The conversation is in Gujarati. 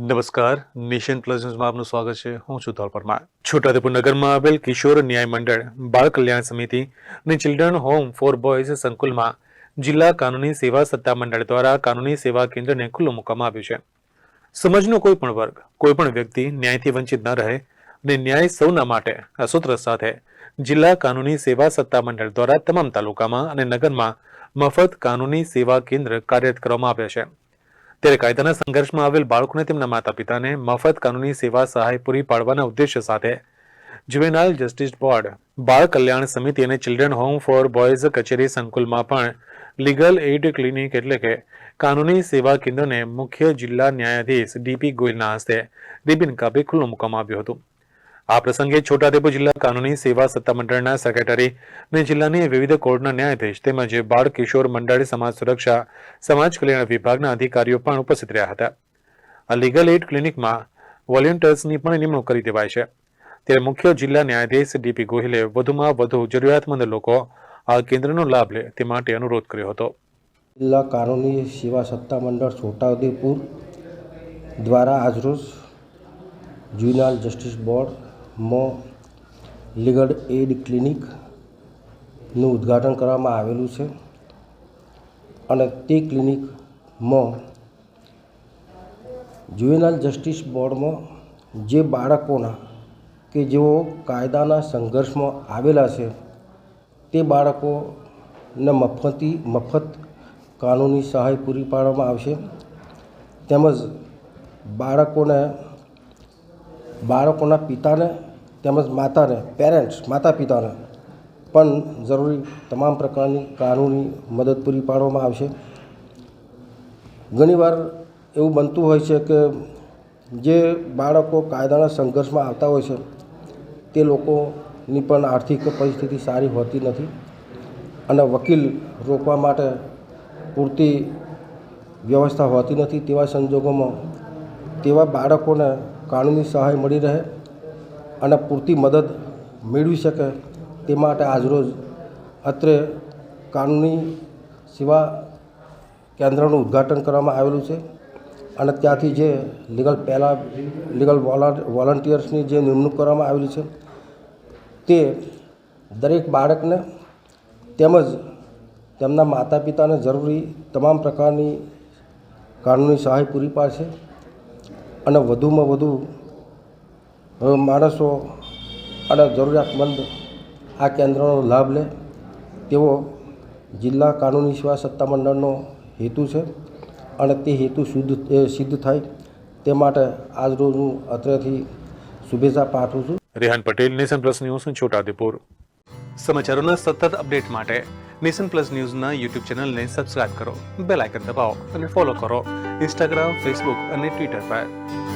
નમસ્કાર. નેશન પ્લસ ન્યૂઝમાં આપનું સ્વાગત છે. હું છું ધોલ પરમાર. છોટાઉદેપુર નગરમાં આવેલ કિશોર ન્યાય મંડળ, બાળ કલ્યાણ સમિતિ અને ચિલ્ડ્રન હોમ ફોર બોયઝ સંકુલમાં જિલ્લા કાનૂની સેવા સત્તા મંડળ દ્વારા કાનૂની સેવા કેન્દ્રને ખુલ્લું મૂકવામાં આવ્યું છે. સમાજનો કોઈ પણ વર્ગ, કોઈ પણ વ્યક્તિ ન્યાયથી વંચિત ન રહે અને ન્યાય સૌના માટે આ સૂત્ર સાથે જિલ્લા કાનૂની સેવા સત્તા મંડળ દ્વારા તમામ તાલુકામાં અને નગરમાં મફત કાનૂની સેવા કેન્દ્ર કાર્યરત કરવામાં આવ્યા છે. ત્યારે કાયદાના સંઘર્ષમાં આવેલ બાળકોને તેમના માતા પિતાને મફત કાનૂની સેવા સહાય પૂરી પાડવાના ઉદ્દેશ્ય સાથે જુવેનાઇલ જસ્ટિસ બોર્ડ, બાળ કલ્યાણ સમિતિ અને ચિલ્ડ્રન હોમ ફોર બોયઝ કચેરી સંકુલમાં પણ લીગલ એઇડ ક્લિનિક એટલે કે કાનૂની સેવા કેન્દ્રને મુખ્ય જિલ્લા ન્યાયાધીશ ડીપી ગોયલના હસ્તે રિબિન કાપે ખુલ્લું મૂકવામાં આવ્યું હતું. આ પ્રસંગે છોટાઉદેપુર જિલ્લા કાનૂની સેવા સત્તા મંડળના સેક્રેટરી અને જિલ્લાની વિવિધ કોર્ટના ન્યાયાધીશ તેમજ બાળ કિશોર મંડળ સમાજ સુરક્ષા, સમાજ કલ્યાણ વિભાગના અધિકારીઓ પણ ઉપસ્થિત રહ્યા હતા. આ લીગલ એડ ક્લિનિકમાં વોલેન્ટિયર્સની પણ નિમણૂક કરી દેવાય છે. ત્યારે મુખ્ય જિલ્લા ન્યાયાધીશ ડીપી ગોહિલે વધુમાં વધુ જરૂરિયાતમંદ લોકો આ કેન્દ્રનો લાભ લે તે માટે અનુરોધ કર્યો હતો. જિલ્લા કાનૂની સેવા સત્તામંડળ છોટાઉદેપુર દ્વારા આજરોજ જ્યુનાલ જસ્ટિસ બોર્ડમાં લીગલ એડ ક્લિનિકનું ઉદ્ઘાટન કરવામાં આવેલું છે અને તે ક્લિનિકમાં જ્યુવેનાલ જસ્ટિસ બોર્ડમાં જે બાળકોના કે જેઓ કાયદાના સંઘર્ષમાં આવેલા છે, તે બાળકોને મફતી, મફત કાનૂની સહાય પૂરી પાડવામાં આવશે. તેમજ બાળકોને, બાળકોના પિતાને તેમજ માતાને પેરેન્ટ્સ માતા પિતાને પણ જરૂરી તમામ પ્રકારની કાનૂની મદદ પૂરી પાડવામાં આવશે. ઘણીવાર એવું બનતું હોય છે કે જે બાળકો કાયદાના સંઘર્ષમાં આવતા હોય છે, તે લોકોની પણ આર્થિક પરિસ્થિતિ સારી હોતી નથી અને વકીલ રોકવા માટે પૂરતી વ્યવસ્થા હોતી નથી તેવા સંજોગોમાં તેવા બાળકોને કાનૂની સહાય મળી રહે અને પૂરતી મદદ મેળવી શકે તે માટે આજરોજ અત્રે કાનૂની સેવા કેન્દ્રનું ઉદ્ઘાટન કરવામાં આવેલું છે અને ત્યાંથી જે લીગલ પહેલાં લીગલ વોલન્ટિયર્સની જે નિમણૂક કરવામાં આવેલી છે તે દરેક બાળકને તેમજ તેમના માતા પિતાને જરૂરી તમામ પ્રકારની કાનૂની સહાય પૂરી પાડશે અને વધુમાં વધુ માણસો અને જરૂરિયાતમંદ આ કેન્દ્રનો લાભ લે. તેવો જિલ્લા કાનૂની સેવા સત્તામંડળનો હેતુ છે અને તે હેતુ શુદ્ધ સિદ્ધ થાય. તે માટે આજરોજ હું અત્રેથી શુભેચ્છા પાઠવું છું. Rehan Patel nation plus news Chhotaudepur. સમાચારોના સતત અપડેટ માટે નેશન પ્લસ ન્યૂઝના યુટ્યુબ ચેનલને સબસ્ક્રાઇબ કરો બેલ આઇકન દબાવો અને ફોલો કરો ઇન્સ્ટાગ્રામ ફેસબુક અને ટ્વિટર પર.